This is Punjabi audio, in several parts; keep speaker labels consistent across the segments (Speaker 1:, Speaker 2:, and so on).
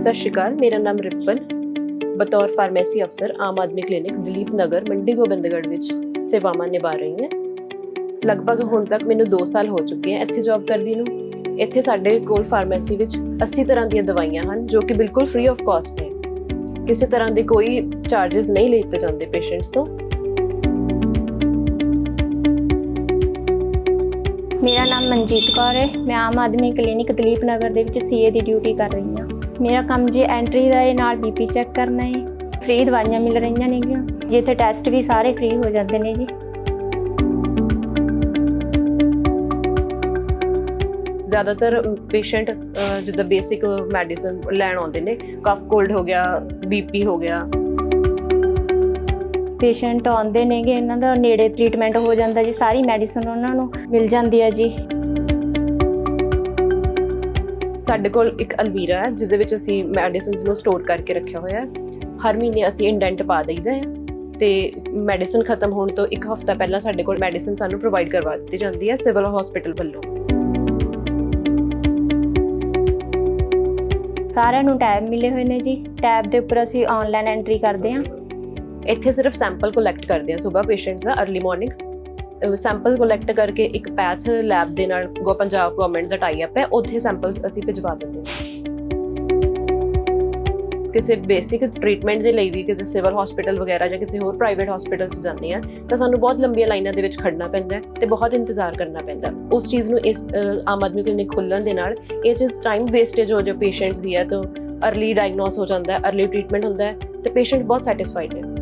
Speaker 1: ਸਤਿ ਸ਼੍ਰੀ ਅਕਾਲ, ਮੇਰਾ ਨਾਮ ਰਿਪਨ, ਬਤੌਰ ਫਾਰਮੇਸੀ ਅਫਸਰ, ਆਮ ਆਦਮੀ ਕਲੀਨਿਕ ਦਲੀਪ ਨਗਰ, ਮੰਡੀ ਗੋਬਿੰਦਗੜ੍ਹ ਵਿੱਚ ਸੇਵਾਵਾਂ ਨਿਭਾ ਰਹੀ ਹਾਂ। ਲਗਭਗ ਹੁਣ ਤੱਕ ਮੈਨੂੰ 2 ਸਾਲ ਹੋ ਚੁੱਕੇ ਹੈ ਇੱਥੇ ਜੌਬ ਕਰਦੀ ਨੂੰ। ਇੱਥੇ ਸਾਡੇ ਕੋਲ ਫਾਰਮੇਸੀ ਵਿੱਚ 80 ਤਰ੍ਹਾਂ ਦੀਆਂ ਦਵਾਈਆਂ ਹਨ, ਜੋ ਕਿ ਬਿਲਕੁਲ ਫ੍ਰੀ ਆਫ ਕਾਸਟ ਨੇ। ਕਿਸੇ ਤਰ੍ਹਾਂ ਦੇ ਕੋਈ ਚਾਰजेस ਨਹੀਂ ਲਿੱਤੇ ਜਾਂਦੇ ਪੇਸ਼ੈਂਟਸ ਤੋਂ।
Speaker 2: ਮੇਰਾ ਨਾਮ ਮਨਜੀਤ ਕੌਰ ਹੈ। ਮੈਂ ਆਮ ਆਦਮੀ ਕਲੀਨਿਕ ਦਲੀਪ ਨਗਰ ਦੇ ਵਿੱਚ ਸੀਏ ਦੀ ਡਿਊਟੀ ਕਰ ਰਹੀ ਹਾਂ। ਮੇਰਾ ਕੰਮ ਜੀ ਐਂਟਰੀ ਦਾ ਹੈ ਨਾਲ ਬੀਪੀ ਚੈੱਕ ਕਰਨਾ ਹੈ ਫ੍ਰੀ ਦਵਾਈਆਂ ਮਿਲ ਰਹੀਆਂ ਨੇਗੀਆਂ। ਜੀ ਇੱਥੇ ਟੈਸਟ ਵੀ ਸਾਰੇ ਫ੍ਰੀ ਹੋ ਜਾਂਦੇ ਨੇ ਜੀ।
Speaker 1: ਜ਼ਿਆਦਾਤਰ ਪੇਸ਼ੈਂਟ ਜਿੱਦਾਂ ਬੇਸਿਕ ਮੈਡੀਸਨ ਲੈਣ ਆਉਂਦੇ ਨੇ। ਕਫ ਕੋਲਡ ਹੋ ਗਿਆ ਬੀਪੀ ਹੋ ਗਿਆ।
Speaker 2: ਪੇਸ਼ੈਂਟ ਆਉਂਦੇ ਨੇਗੇ ਇਹਨਾਂ ਦਾ ਨੇੜੇ ਟ੍ਰੀਟਮੈਂਟ ਹੋ ਜਾਂਦਾ ਜੀ। ਸਾਰੀ ਮੈਡੀਸਨ ਉਹਨਾਂ ਨੂੰ ਮਿਲ ਜਾਂਦੀ ਹੈ ਜੀ।
Speaker 1: ਸਾਡੇ ਕੋਲ ਇੱਕ ਅਲਮੀਰਾ ਹੈ ਜਿਹਦੇ ਵਿੱਚ ਅਸੀਂ ਮੈਡੀਸਿਨਸ ਨੂੰ ਸਟੋਰ ਕਰਕੇ ਰੱਖਿਆ ਹੋਇਆ ਹੈ। ਹਰ ਮਹੀਨੇ ਅਸੀਂ ਇੰਡੈਂਟ ਪਾ ਦਈਦਾ ਹੈ ਤੇ ਮੈਡੀਸਿਨ ਖਤਮ ਹੋਣ ਤੋਂ ਇੱਕ ਹਫ਼ਤਾ ਪਹਿਲਾਂ ਸਾਡੇ ਕੋਲ ਮੈਡੀਸਿਨ ਸਾਨੂੰ ਪ੍ਰੋਵਾਈਡ ਕਰਵਾ ਦਿੱਤੀ ਜਾਂਦੀ ਹੈ ਸਿਵਲ ਹਸਪੀਟਲ ਵੱਲੋਂ।
Speaker 2: ਸਾਰਿਆਂ ਨੂੰ ਟੈਬ ਮਿਲੇ ਹੋਏ ਨੇ ਜੀ। ਟੈਬ ਦੇ ਉੱਪਰ ਅਸੀਂ ਆਨਲਾਈਨ ਐਂਟਰੀ ਕਰਦੇ ਹਾਂ।
Speaker 1: ਇੱਥੇ ਸਿਰਫ ਸੈਂਪਲ ਕਲੈਕਟ ਕਰਦੇ ਹਾਂ ਸਵੇਰ ਪੇਸ਼ੈਂਟਸ ਦਾ अर्ਲੀ ਮਾਰਨਿੰਗ ਸੈਂਪਲ ਕਲੈਕਟ ਕਰਕੇ ਇੱਕ ਪੈਥ ਲੈਬ ਦੇ ਨਾਲ ਗੋ ਪੰਜਾਬ ਗਵਰਨਮੈਂਟ ਦਾ ਟਾਈ ਅਪ ਹੈ, ਉੱਥੇ ਸੈਂਪਲਸ ਅਸੀਂ ਭਿਜਵਾ ਦਿੰਦੇ ਹਾਂ। ਕਿਸੇ ਬੇਸਿਕ ਟ੍ਰੀਟਮੈਂਟ ਦੇ ਲਈ ਵੀ ਕਿਸੇ ਸਿਵਲ ਹਸਪੀਟਲ ਵਗੈਰਾ ਜਾਂ ਕਿਸੇ ਹੋਰ ਪ੍ਰਾਈਵੇਟ ਹਸਪੀਟਲ 'ਚ ਜਾਂਦੇ ਆ ਤਾਂ ਸਾਨੂੰ ਬਹੁਤ ਲੰਬੀਆਂ ਲਾਈਨਾਂ ਦੇ ਵਿੱਚ ਖੜਨਾ ਪੈਂਦਾ ਤੇ ਬਹੁਤ ਇੰਤਜ਼ਾਰ ਕਰਨਾ ਪੈਂਦਾ ਉਸ ਚੀਜ਼ ਨੂੰ ਇਸ ਆਮ ਆਦਮੀ ਕਲੀਨਿਕ ਖੁੱਲਣ ਦੇ ਨਾਲ ਇਹ ਚੀਜ਼ ਟਾਈਮ ਵੇਸਟੇਜ ਹੋ ਜੋ ਪੇਸ਼ੈਂਟਸ ਦੀ ਹੈ, ਤਾਂ ਅਰਲੀ ਡਾਇਗਨੋਸ ਹੋ ਜਾਂਦਾ ਹੈ अर्ਲੀ ਟ੍ਰੀਟਮੈਂਟ ਹੁੰਦਾ ਹੈ, ਤੇ ਪੇਸ਼ੈਂਟ ਬਹੁਤ ਸੈਟੀਸਫਾਈਡ ਹੈ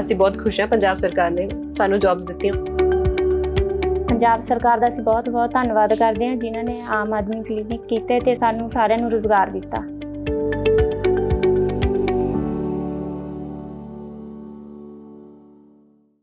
Speaker 1: ਅਸੀਂ ਬਹੁਤ ਖੁਸ਼ ਹਾਂ, ਪੰਜਾਬ ਸਰਕਾਰ ਨੇ ਸਾਨੂੰ ਜੌਬਸ ਦਿੱਤੀਆਂ।
Speaker 2: ਪੰਜਾਬ ਸਰਕਾਰ ਦਾ ਅਸੀਂ ਬਹੁਤ ਬਹੁਤ ਧੰਨਵਾਦ ਕਰਦੇ ਹਾਂ, ਜਿਨ੍ਹਾਂ ਨੇ ਆਮ ਆਦਮੀ ਕਲੀਨਿਕ ਕੀਤੇ ਤੇ ਸਾਨੂੰ ਸਾਰਿਆਂ ਨੂੰ ਰੋਜ਼ਗਾਰ ਦਿੱਤਾ।